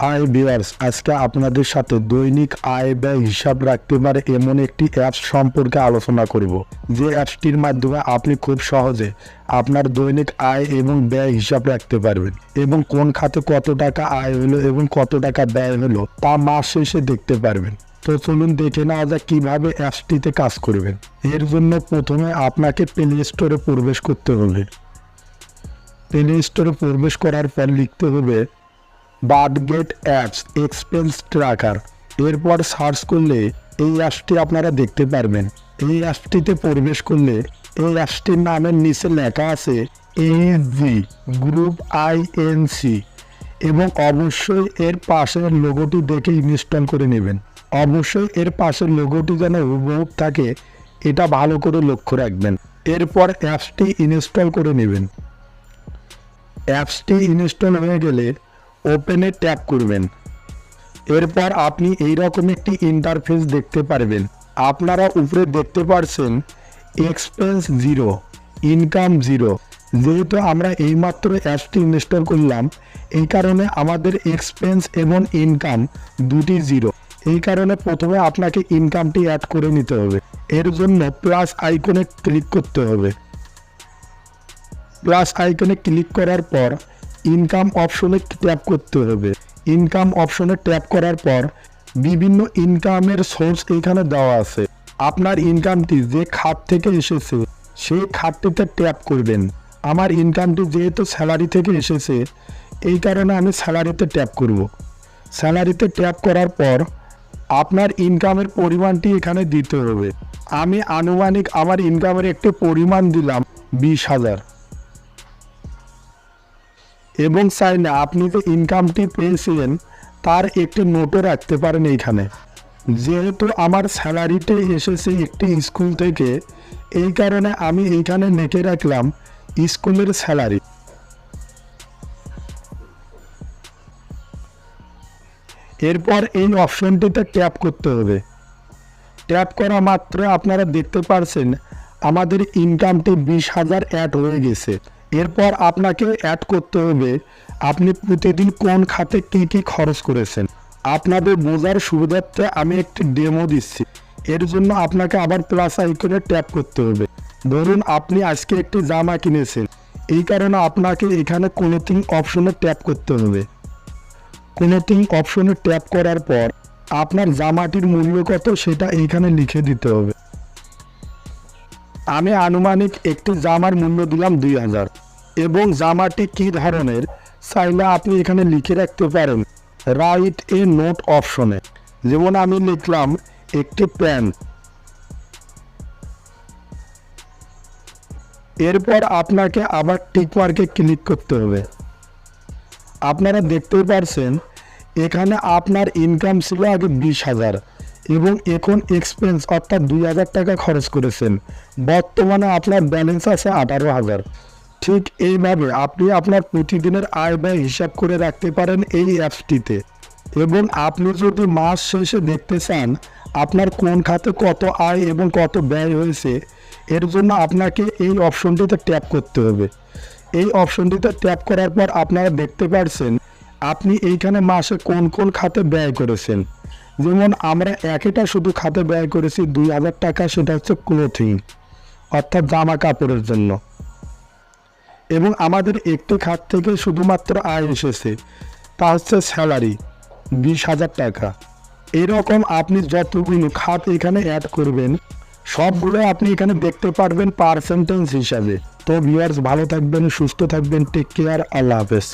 Hi viewers আজকে আপনাদের সাথে দৈনিক আয় ব্যয় হিসাব রাখতে পারে এমন একটি অ্যাপস সম্পর্কে আলোচনা করব। যে অ্যাপসটির মাধ্যমে আপনি খুব সহজে আপনার দৈনিক আয় এবং ব্যয় হিসাব রাখতে পারবেন এবং কোন খাতে কত টাকা আয় হলো এবং কত টাকা ব্যয় হলো তা মাস শেষে দেখতে পারবেন। তো চলুন দেখে নেওয়া যাক কীভাবে অ্যাপসটিতে কাজ করবেন। এর জন্য প্রথমে আপনাকে প্লে স্টোরে প্রবেশ করতে হবে। প্লে স্টোরে প্রবেশ করার পর লিখতে হবে বার্থগেট অ্যাপস, এক্সপেন্স ট্র্যাকার। এরপর সার্চ করলে এই অ্যাপসটি আপনারা দেখতে পারবেন। এই অ্যাপসটিতে প্রবেশ করলে এই অ্যাপসটির নামের নিচে লেখা আছে G group I N C এবং অবশ্যই এর পাশের লোগোটি দেখে ইনস্টল করে নেবেন। অবশ্যই এর পাশের লোগোটি যেন হুবহু থাকে, এটা ভালো করে লক্ষ্য রাখবেন। এরপর অ্যাপসটি ইনস্টল করে নেবেন। অ্যাপসটি ইনস্টল হয়ে গেলে ওপেনে ট্যাপ করবেন। এরপর আপনি এই রকম একটি ইন্টারফেস দেখতে পারবেন। আপনারা উপরে দেখতে পারছেন এক্সপেন্স জিরো ইনকাম জিরো যেহেতু আমরা এইমাত্র অ্যাপসটি ইনস্টল করলাম, এই কারণে আমাদের এক্সপেন্স এবং ইনকাম দুটি জিরো এই কারণে প্রথমে আপনাকে ইনকামটি অ্যাড করে নিতে হবে। এর জন্য প্লাস আইকনে ক্লিক করতে হবে। প্লাস আইকনে ক্লিক করার পর ইনকাম অপশনে ট্যাপ করতে হবে। ইনকাম অপশনে ট্যাপ করার পর বিভিন্ন ইনকামের সোর্স এখানে দেওয়া আছে। আপনার ইনকামটি যে খাত থেকে এসেছে, সেই খাতটিতে ট্যাপ করবেন। আমার ইনকামটি যেহেতু স্যালারি থেকে এসেছে, এই কারণে আমি স্যালারিতে ট্যাপ করব। স্যালারিতে ট্যাপ করার পর আপনার ইনকামের পরিমাণটি এখানে দিতে হবে। আমি আনুমানিক আমার ইনকামের একটি পরিমাণ দিলাম বিশ হাজার। এবং চাই না আপনি যে ইনকামটি পেয়েছিলেন, তার একটি নোটও রাখতে পারেন এইখানে। যেহেতু আমার স্যালারিতে এসেছে একটি স্কুল থেকে, এই কারণে আমি এইখানে লিখে রাখলাম স্কুলের স্যালারি এরপর এই অপশনটিতে ট্যাপ করতে হবে। ট্যাপ করা মাত্র আপনারা দেখতে পারছেন, আমাদের ইনকামটি বিশ হাজার অ্যাড হয়ে গেছে। এরপর আপনাকে অ্যাড করতে হবে, আপনি প্রতিদিন কোন খাতে কী কী খরচ করেছেন? আপনাদের বোঝার সুবিধার্থে আমি একটি ডেমো দিচ্ছি। এর জন্য আপনাকে আবার প্লাস আইকনে ট্যাপ করতে হবে। ধরুন আপনি আজকে একটি জামা কিনেছেন। এই কারণে আপনাকে এখানে কোনোথিং অপশনে ট্যাপ করতে হবে। কোনোথিং অপশনে ট্যাপ করার পর আপনার জামাটির মূল্য কত সেটা এখানে লিখে দিতে হবে। আমি আনুমানিক একটি জামার মূল্য দিলাম দুই হাজার। এবং জামাটি কী ধরনের? চাইলে আপনি এখানে লিখে রাখতে পারেন। রাইট এ নোট অপশনে যেমন আমি লিখলাম, একটি প্যান্ট এরপর আপনাকে আবার টিকমার্কে ক্লিক করতে হবে। আপনারা দেখতেই পারছেন, এখানে আপনার ইনকাম ছিল আগে বিশ হাজার। এবং এখন এক্সপেন্স অর্থাৎ দুই হাজার টাকা খরচ করেছেন। বর্তমানে আপনার ব্যালেন্স আছে আঠারো হাজার। ঠিক এইভাবে আপনি আপনার প্রতিদিনের আয় ব্যয় হিসাব করে রাখতে পারেন এই অ্যাপসটিতে। এবং আপনি যদি মাস শেষে দেখতে চান, আপনার কোন খাতে কত আয় এবং কত ব্যয় হয়েছে, এর জন্য আপনাকে এই অপশনটিতে ট্যাপ করতে হবে। এই অপশনটিতে ট্যাপ করার পর আপনারা দেখতে পারছেন, আপনি এইখানে মাসে কোন কোন খাতে ব্যয় করেছেন। যেমন আমরা একটা শুধু খাতে ব্যয় করেছি দুই হাজার টাকা, সেটা হচ্ছে ক্লোথিং অর্থাৎ জামা কাপড়ের জন্য। এবং আমাদের একটি খাত থেকে শুধুমাত্র আয় এসেছে, তা হচ্ছে স্যালারি বিশ হাজার টাকা। এরকম আপনি যতগুলো খাত এখানে অ্যাড করবেন, সবগুলো আপনি এখানে দেখতে পারবেন পার্সেন্টেজ হিসাবে। তো ভিউয়ার্স ভালো থাকবেন, সুস্থ থাকবেন টেক কেয়ার আল্লাহ হাফেজ।